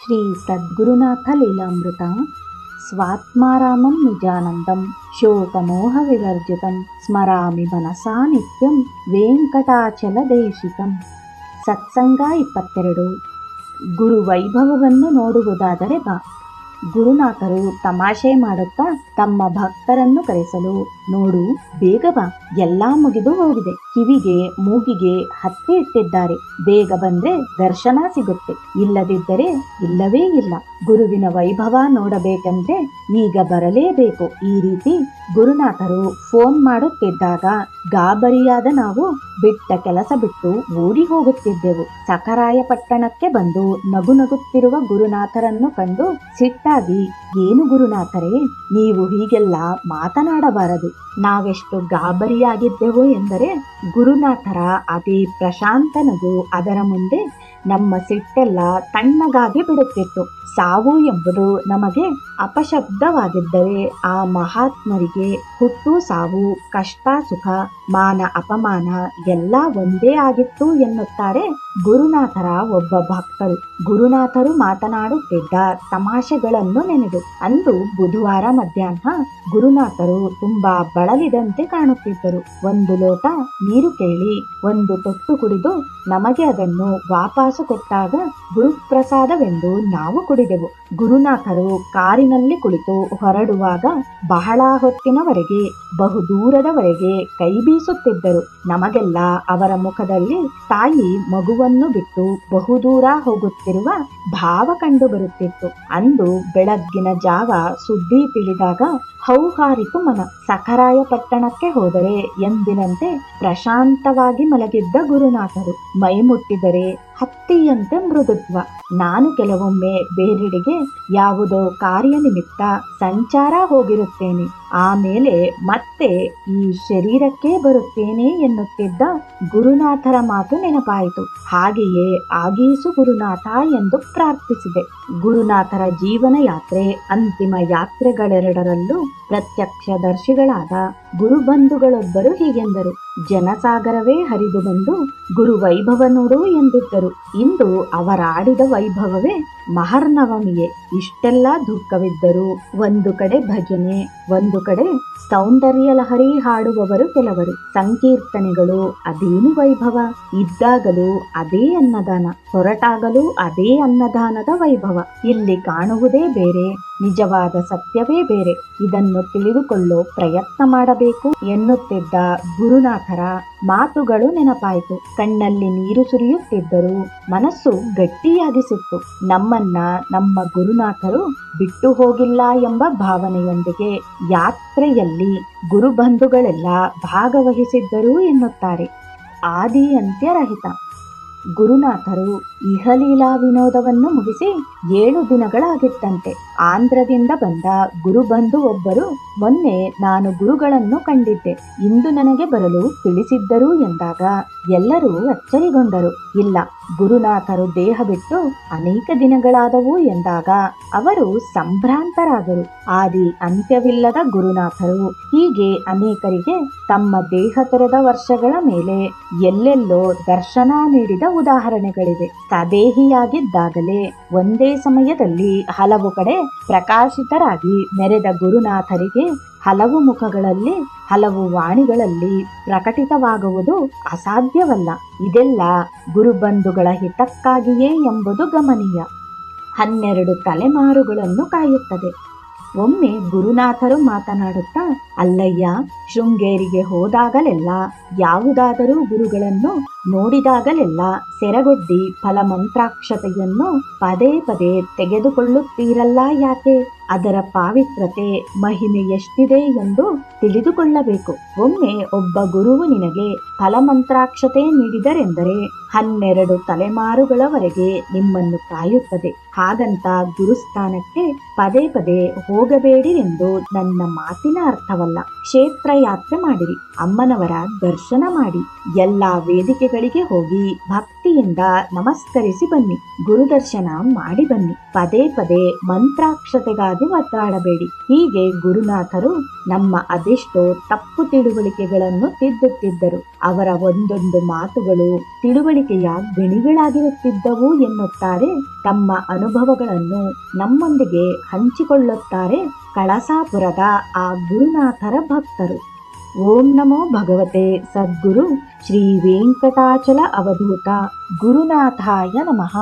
ಶ್ರೀ ಸದ್ಗುರುನಾಥ ಲೀಲಾಮೃತ ಸ್ವಾತ್ಮಾರಾಮಂ ನಿಜಾನಂದಂ ಶೋಕಮೋಹ ವಿವರ್ಜಿತಂ ಸ್ಮರಾಮಿ ಮನಸಾ ನಿತ್ಯಂ ವೆಂಕಟಾಚಲ ದೇಶಿಕಂ ಸತ್ಸಂಗ ಇಪ್ಪತ್ತೆರಡು ಗುರು ವೈಭವವನ್ನು ನೋಡುವುದಾದರೆ ಬಾ ಗುರುನಾಥರು ತಮಾಷೆ ಮಾಡುತ್ತಾ ತಮ್ಮ ಭಕ್ತರನ್ನು ಕರೆಸಲು, ನೋಡು, ಬೇಗ ಬಾ, ಎಲ್ಲಾ ಮುಗಿದು ಹೋಗಿದೆ. ಕಿವಿಗೆ, ಮೂಗಿಗೆ ಹತ್ತಿ ಇಟ್ಟಿದ್ದಾರೆ. ಬೇಗ ಬಂದ್ರೆ ದರ್ಶನ ಸಿಗುತ್ತೆ. ಇಲ್ಲದಿದ್ದರೆ ಇಲ್ಲವೇ ಇಲ್ಲ. ಗುರುವಿನ ವೈಭವ ನೋಡಬೇಕಂದ್ರೆ ಈಗ ಬರಲೇಬೇಕು. ಈ ರೀತಿ ಗುರುನಾಥರು ಫೋನ್ ಮಾಡುತ್ತಿದ್ದಾಗ ಗಾಬರಿಯಾದ ನಾವು ಬಿಟ್ಟ ಕೆಲಸ ಬಿಟ್ಟು ಓಡಿ ಹೋಗುತ್ತಿದ್ದೆವು. ಸಖರಾಯಪಟ್ಟಣಕ್ಕೆ ಬಂದು ನಗು ನಗುತ್ತಿರುವ ಗುರುನಾಥರನ್ನು ಕಂಡು ಸಿಟ್ಟಾಗಿ ಏನು ಗುರುನಾಥರೇ, ನೀವು ಹೀಗೆಲ್ಲ ಮಾತನಾಡಬಾರದು. ನಾವೆಷ್ಟು ಗಾಬರಿಯಾಗಿದ್ದೆವು ಎಂದರೆ, ಗುರುನಾಥರ ಅತಿ ಪ್ರಶಾಂತ ನಗು ಅದರ ಮುಂದೆ ನಮ್ಮ ಸಿಟ್ಟೆಲ್ಲ ತಣ್ಣಗಾಗಿ ಬಿಡುತ್ತಿತ್ತು ಸಾವು ಎಂಬುದು ನಮಗೆ ಅಪಶಬ್ದವಾಗಿದ್ದರೆ ಆ ಮಹಾತ್ಮರಿಗೆ ಹುಟ್ಟು, ಸಾವು, ಕಷ್ಟ, ಸುಖ, ಮಾನ, ಅಪಮಾನ ಎಲ್ಲ ಒಂದೇ ಆಗಿತ್ತು ಎನ್ನುತ್ತಾರೆ ಗುರುನಾಥರ ಒಬ್ಬ ಭಕ್ತರು. ಗುರುನಾಥರು ಮಾತನಾಡುತ್ತಿದ್ದ ತಮಾಷೆಗಳನ್ನು ನೆನೆದು. ಅಂದು ಬುಧವಾರ ಮಧ್ಯಾಹ್ನ ಗುರುನಾಥರು ತುಂಬಾ ಬಳಲಿದಂತೆ ಕಾಣುತ್ತಿದ್ದರು. ಒಂದು ಲೋಟ ನೀರು ಕೇಳಿ ಒಂದು ತೊಟ್ಟು ಕುಡಿದು ನಮಗೆ ಅದನ್ನು ವಾಪಸು ಕೊಟ್ಟಾಗ ಗುರುಪ್ರಸಾದವೆಂದು ನಾವು ಕುಡಿದೆವು. ಗುರುನಾಥರು ಕಾರಿನಲ್ಲಿ ಕುಳಿತು ಹೊರಡುವಾಗ ಬಹಳ ಹೊತ್ತಿನವರೆಗೆ ಬಹುದೂರದವರೆಗೆ ಕೈ ಬೀಸುತ್ತಿದ್ದರು. ನಮಗೆಲ್ಲ ಅವರ ಮುಖದಲ್ಲಿ ತಾಯಿ ಮಗುವನ್ನು ಬಿಟ್ಟು ಬಹುದೂರ ಹೋಗುತ್ತಿರುವ ಭಾವ ಕಂಡು ಬರುತ್ತಿತ್ತು. ಅಂದು ಬೆಳಗ್ಗಿನ ಜಾವ ಸುದ್ದಿ ತಿಳಿದಾಗ ಹೌಹಾರಿತು ಮನ. ಸಖರಾಯ ಪಟ್ಟಣಕ್ಕೆ ಹೋದರೆ ಎಂದಿನಂತೆ ಪ್ರಶಾಂತವಾಗಿ ಮಲಗಿದ್ದ ಗುರುನಾಥರು. ಮೈ ಮುಟ್ಟಿದರೆ ಹತ್ತಿಯಂತೆ ಮೃದುತ್ವ. ನಾನು ಕೆಲವೊಮ್ಮೆ ಬೇರೆಡೆಗೆ ಯಾವುದೋ ಕಾರ್ಯ ನಿಮಿತ್ತ ಸಂಚಾರ ಹೋಗಿರುತ್ತೇನೆ. ಆಮೇಲೆ ಮತ್ತೆ ಈ ಶರೀರಕ್ಕೆ ಬರುತ್ತೇನೆ ಎನ್ನುತ್ತಿದ್ದ ಗುರುನಾಥರ ಮಾತು ನೆನಪಾಯಿತು. ಹಾಗೆಯೇ ಆಗೀಸು ಗುರುನಾಥ ಎಂದು ಪ್ರಾರ್ಥಿಸಿದೆ. ಗುರುನಾಥರ ಜೀವನ ಯಾತ್ರೆ ಅಂತಿಮ ಯಾತ್ರೆಗಳೆರಡರಲ್ಲೂ ಪ್ರತ್ಯಕ್ಷದರ್ಶಿಗಳಾದ ಗುರುಬಂಧುಗಳೊಬ್ಬರು ಹೀಗೆಂದರು. ಜನಸಾಗರವೇ ಹರಿದು ಬಂದು ಗುರು ವೈಭವ ನೋಡು ಎಂದಿದ್ದರು. ಇಂದು ಅವರಾಡಿದ ವೈಭವವೇ ಮಹರ್ನವಮಿಯೇ ಇಷ್ಟೆಲ್ಲ ದುಃಖವಿದ್ದರೂ ಒಂದು ಕಡೆ ಭಜನೆ, ಒಂದು ಕಡೆ ಸೌಂದರ್ಯ ಲಹರಿ ಹಾಡುವವರು ಕೆಲವರು. ಸಂಕೀರ್ತನೆಗಳು ಅದೇನು ವೈಭವ? ಇದ್ದಾಗಲೂ ಅದೇ ಅನ್ನದಾನ, ಹೊರಟಾಗಲೂ ಅದೇ ಅನ್ನದಾನದ ವೈಭವ. ಇಲ್ಲಿ ಕಾಣುವುದೇ ಬೇರೆ, ನಿಜವಾದ ಸತ್ಯವೇ ಬೇರೆ. ಇದನ್ನು ತಿಳಿದುಕೊಳ್ಳೋ ಪ್ರಯತ್ನ ಮಾಡಬೇಕು ಎನ್ನುತ್ತಿದ್ದ ಗುರುನಾಥರ ಮಾತುಗಳು ನೆನಪಾಯಿತು. ಕಣ್ಣಲ್ಲಿ ನೀರು ಸುರಿಯುತ್ತಿದ್ದರು ಮನಸ್ಸು ಗಟ್ಟಿಯಾಗಿಸಿತ್ತು ನಮ್ಮನ್ನ, ನಮ್ಮ ಗುರುನಾಥರು ಬಿಟ್ಟು ಹೋಗಿಲ್ಲ ಎಂಬ ಭಾವನೆಯೊಂದಿಗೆ ಯಾತ್ರೆಯಲ್ಲಿ ಗುರುಬಂಧುಗಳೆಲ್ಲ ಭಾಗವಹಿಸಿದ್ದರು ಎನ್ನುತ್ತಾರೆ. ಆದಿ ಅಂತ್ಯರಹಿತ ಗುರುನಾಥರು ಇಹಲೀಲಾ ವಿನೋದವನ್ನು ಮುಗಿಸಿ ಏಳು ದಿನಗಳಾಗಿತ್ತಂತೆ. ಆಂಧ್ರದಿಂದ ಬಂದ ಗುರುಬಂಧು ಒಬ್ಬರು ಮೊನ್ನೆ ನಾನು ಗುರುಗಳನ್ನು ಕಂಡಿದ್ದೆ. ಇಂದು ನನಗೆ ಬರಲು ತಿಳಿಸಿದ್ದರು ಎಂದಾಗ ಎಲ್ಲರೂ ಅಚ್ಚರಿಗೊಂಡರು. ಇಲ್ಲ, ಗುರುನಾಥರು ದೇಹ ಬಿಟ್ಟು ಅನೇಕ ದಿನಗಳಾದವು ಎಂದಾಗ ಅವರು ಸಂಭ್ರಾಂತರಾದರು. ಆದಿ ಅಂತ್ಯವಿಲ್ಲದ ಗುರುನಾಥರು, ಹೀಗೆ ಅನೇಕರಿಗೆ ತಮ್ಮ ದೇಹ ತೊರೆದ ವರ್ಷಗಳ ಮೇಲೆ ಎಲ್ಲೆಲ್ಲೋ ದರ್ಶನ ನೀಡಿದ ಉದಾಹರಣೆಗಳಿವೆ. ಸದೇಹಿಯಾಗಿದ್ದಾಗಲೇ ಒಂದೇ ಸಮಯದಲ್ಲಿ ಹಲವು ಕಡೆ ಪ್ರಕಾಶಿತರಾಗಿ ಮೆರೆದ ಗುರುನಾಥರಿಗೆ ಹಲವು ಮುಖಗಳಲ್ಲಿ, ಹಲವು ವಾಣಿಗಳಲ್ಲಿ ಪ್ರಕಟಿತವಾಗುವುದು ಅಸಾಧ್ಯವಲ್ಲ. ಇದೆಲ್ಲ ಗುರುಬಂಧುಗಳ ಹಿತಕ್ಕಾಗಿಯೇ ಎಂಬುದು ಗಮನೀಯ. ಹನ್ನೆರಡು ತಲೆಮಾರುಗಳನ್ನು ಕಾಯುತ್ತದೆ. ಒಮ್ಮೆ ಗುರುನಾಥರು ಮಾತನಾಡುತ್ತಾ, ಅಲ್ಲಯ್ಯ ಶೃಂಗೇರಿಗೆ ಹೋದಾಗಲೆಲ್ಲ, ಯಾವುದಾದರೂ ಗುರುಗಳನ್ನು ನೋಡಿದಾಗಲೆಲ್ಲ ಸೆರಗೊಡ್ಡಿ ಫಲಮಂತ್ರಾಕ್ಷತೆಯನ್ನು ಪದೇ ಪದೇ ತೆಗೆದುಕೊಳ್ಳುತ್ತೀರಲ್ಲ ಯಾಕೆ? ಅದರ ಪಾವಿತ್ರತೆ ಮಹಿಮೆ ಎಷ್ಟಿದೆ ಎಂದು ತಿಳಿದುಕೊಳ್ಳಬೇಕು. ಒಮ್ಮೆ ಒಬ್ಬ ಗುರುವು ನಿನಗೆ ಫಲಮಂತ್ರಾಕ್ಷತೆ ನೀಡಿದರೆಂದರೆ ಹನ್ನೆರಡು ತಲೆಮಾರುಗಳವರೆಗೆ ನಿಮ್ಮನ್ನು ಕಾಯುತ್ತದೆ. ಹಾಗಂತ ಗುರುಸ್ಥಾನಕ್ಕೆ ಪದೇ ಪದೇ ಹೋಗಬೇಡಿ ಎಂದು ನನ್ನ ಮಾತಿನ ಅರ್ಥವಲ್ಲ. ಕ್ಷೇತ್ರ ತೀರ್ಥಯಾತ್ರೆ ಮಾಡಿರಿ. ಅಮ್ಮನವರ ದರ್ಶನ ಮಾಡಿ. ಎಲ್ಲಾ ವೇದಿಕೆಗಳಿಗೆ ಹೋಗಿ ಭಕ್ತಿಯಿಂದ ನಮಸ್ಕರಿಸಿ ಬನ್ನಿ. ಗುರುದರ್ಶನ ಮಾಡಿ ಬನ್ನಿ. ಪದೇ ಪದೇ ಮಂತ್ರಾಕ್ಷತೆಗಾಗಿ ಒತ್ತಾಡಬೇಡಿ ಹೀಗೆ ಗುರುನಾಥರು ನಮ್ಮ ಅದೆಷ್ಟೋ ತಪ್ಪು ತಿಳುವಳಿಕೆಗಳನ್ನು ತಿದ್ದುತ್ತಿದ್ದರು. ಅವರ ಒಂದೊಂದು ಮಾತುಗಳು ತಿಳುವಳಿಕೆಯ ಗಣಿಗಳಾಗಿರುತ್ತಿದ್ದವು ಎನ್ನುತ್ತಾರೆ. ತಮ್ಮ ಅನುಭವಗಳನ್ನು ನಮ್ಮೊಂದಿಗೆ ಹಂಚಿಕೊಳ್ಳುತ್ತಾರೆ ಕಳಸಾಪುರದ ಆ ಗುರುನಾಥರ ಭಕ್ತರು. ॐ नमो भगवते सद्गुरु श्रीवेङ्कटाचल अवधूता गुरुनाथाय नमः।